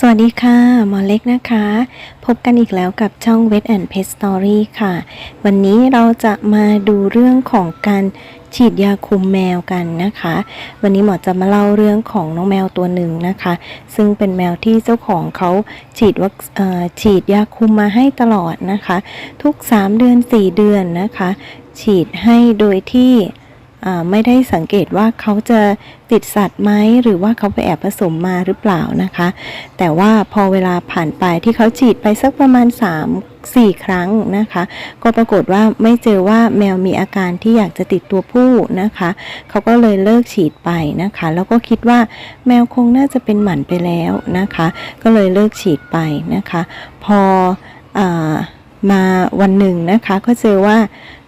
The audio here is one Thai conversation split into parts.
สวัสดีค่ะ หมอเล็กนะคะ พบกันอีกแล้วกับช่อง Vet and Pet Story ค่ะ วันนี้เราจะมาดูเรื่องของการฉีดยาคุมแมวกันนะคะ วันนี้หมอจะมาเล่าเรื่องของน้องแมวตัวหนึ่งนะคะ ซึ่งเป็นแมวที่เจ้าของเขาฉีดวัคฉีดยาคุมมาให้ตลอดนะคะ ทุก 3 เดือน 4 เดือนนะคะ ฉีดให้โดยที่ ไม่ได้สังเกตว่าเขาจะติดสัตว์ไหมหรือว่าเขาไปแอบผสมมาหรือเปล่านะคะ แต่ว่าพอเวลาผ่านไปที่เขาฉีดไปสักประมาณ 3 4 ครั้งนะคะ ก็ปรากฏว่าไม่เจอว่าแมวมีอาการที่อยากจะติดตัวผู้นะคะ เขาก็เลยเลิกฉีดไปนะคะ แล้วก็คิดว่าแมวคงน่าจะเป็นหมันไปแล้วนะคะ ก็เลยเลิกฉีดไปนะคะ พออา มาวันหนึ่งนะคะก็เจอว่า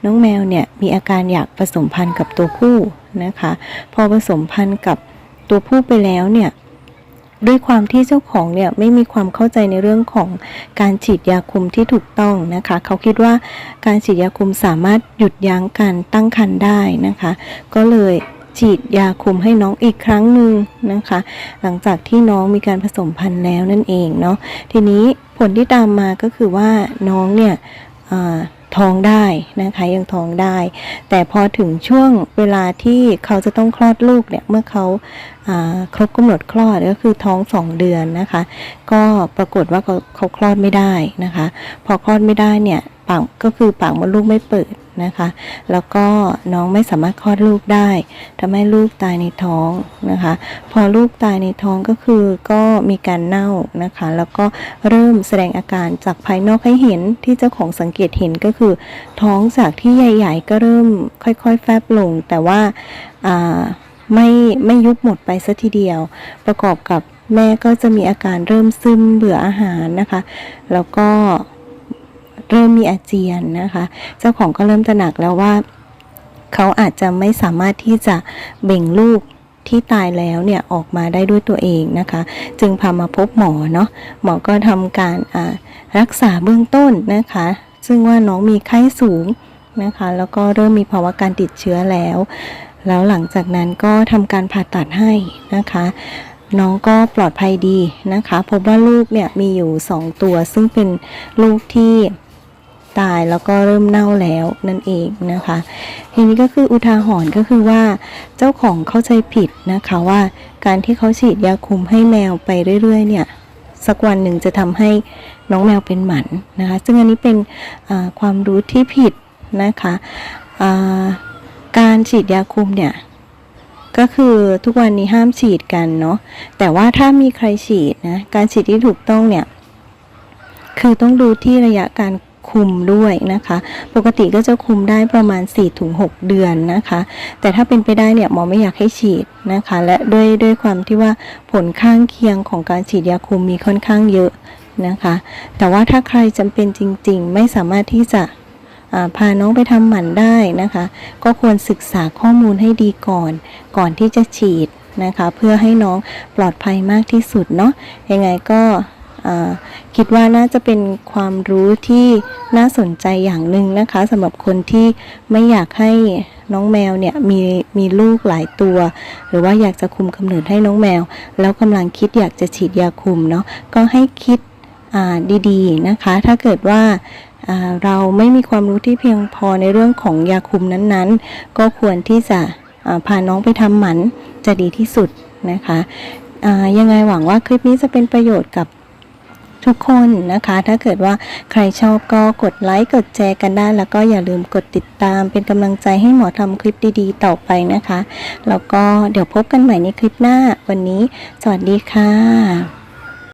น้องแมวเนี่ยมีอาการอยากผสมพันธุ์กับตัวผู้นะคะ พอผสมพันธุ์กับตัวผู้ไปแล้วเนี่ยด้วยความที่เจ้าของเนี่ยไม่มีความเข้าใจในเรื่องของการฉีดยาคุมที่ถูกต้องนะคะ เขาคิดว่าการฉีดยาคุมสามารถหยุดยั้งการตั้งครรภ์ได้นะคะ ก็เลย ฉีดยาคุมให้น้องอีกครั้งหนึ่งนะคะ หลังจากที่น้องมีการผสมพันธุ์แล้วนั่นเองเนาะทีนี้ผลที่ตามมาก็คือว่าน้องเนี่ยท้องได้นะคะยังท้องได้ แต่พอถึงช่วงเวลาที่เขาจะต้องคลอดลูกเนี่ยเมื่อเขาาครบกำหนดคลอดก็คือท้องสองเดือนนะคะ ก็ปรากฏว่าเขาเขาคลอดไม่ได้นะคะ พอคลอดไม่ได้เนี่ย ปากก็คือปากมดลูกไม่เปิดนะคะ แล้วก็น้องไม่สามารถคลอดลูกได้ทำให้ลูกตายในท้องนะคะ พอลูกตายในท้องก็คือก็มีการเน่านะคะ แล้วก็เริ่มแสดงอาการจากภายนอกให้เห็นที่เจ้าของสังเกตเห็นก็คือ ท้องจากที่ใหญ่ ๆ ก็เริ่มค่อยๆ แฟบลง แต่ว่าอ่าไม่ไม่ยุบหมดไปซะทีเดียว ประกอบกับแม่ก็จะมีอาการเริ่มซึมเบื่ออาหารนะคะ แล้วก็ เริ่มมีอาเจียนนะคะ เจ้าของก็เริ่มตระหนักแล้วว่า เขาอาจจะไม่สามารถที่จะเบ่งลูกที่ตายแล้วเนี่ยออกมาได้ด้วยตัวเองนะคะ จึงพามาพบหมอเนาะหมอก็ทำการรักษาเบื้องต้นนะคะ ซึ่งว่าน้องมีไข้สูงนะคะ แล้วก็เริ่มมีภาวะการติดเชื้อแล้ว แล้วหลังจากนั้นก็ทำการผ่าตัดให้นะคะ น้องก็ปลอดภัยดีนะคะ พบว่าลูกเนี่ยมีอยู่ 2 ตัวซึ่งเป็นลูกที่ ตายแล้วก็เริ่มเน่าแล้วนั่นเองนะคะ ทีนี้ก็คืออุทาหรณ์ก็คือว่าเจ้าของเข้าใจผิดนะคะว่า การที่เขาฉีดยาคุมให้แมวไปเรื่อยๆเนี่ยสักวันหนึ่งจะทำให้น้องแมวเป็นหมันนะคะ ซึ่งอันนี้เป็นความรู้ที่ผิดนะคะการฉีดยาคุมเนี่ยก็คือทุกวันนี้ห้ามฉีดกันเนาะแต่ว่าถ้ามีใครฉีดนะการฉีดที่ถูกต้องเนี่ยคือต้องดูที่ระยะการ คุมด้วยนะคะ ปกติก็จะคุมได้ประมาณ 4-6 เดือนนะคะ แต่ถ้าเป็นไปได้เนี่ยหมอไม่อยากให้ฉีดนะคะ และด้วยด้วยความที่ว่าผลข้างเคียงของการฉีดยาคุมมีค่อนข้างเยอะนะคะ แต่ว่าถ้าใครจำเป็นจริง ๆ ไม่สามารถที่จะาพาน้องไปทำหมันได้นะคะ ก็ควรศึกษาข้อมูลให้ดีก่อน ก่อนที่จะฉีดนะคะ เพื่อให้น้องปลอดภัยมากที่สุดเนาะยังไงก็ คิดว่าน่าจะเป็นความรู้ที่น่าสนใจอย่างหนึ่งนะคะสำหรับคนที่ไม่อยากให้น้องแมวเนี่ยมีมีลูกหลายตัว หรือว่าอยากจะคุมกำเนิดให้น้องแมว แล้วกำลังคิดอยากจะฉีดยาคุมเนาะก็ให้คิดอ่าดีๆนะคะ ถ้าเกิดว่าเราไม่มีความรู้ที่เพียงพอในเรื่องของยาคุมนั้นๆ ก็ควรที่จะพาน้องไปทำหมันจะดีที่สุดนะคะยังไงหวังว่าคลิปนี้จะเป็นประโยชน์กับ ทุกคนนะคะ ถ้าเกิดว่าใครชอบก็กดไลค์กดแชร์กันได้ แล้วก็อย่าลืมกดติดตามเป็นกำลังใจให้หมอทำคลิปดีๆ ต่อไปนะคะ แล้วก็เดี๋ยวพบกันใหม่ในคลิปหน้าวันนี้ สวัสดีค่ะ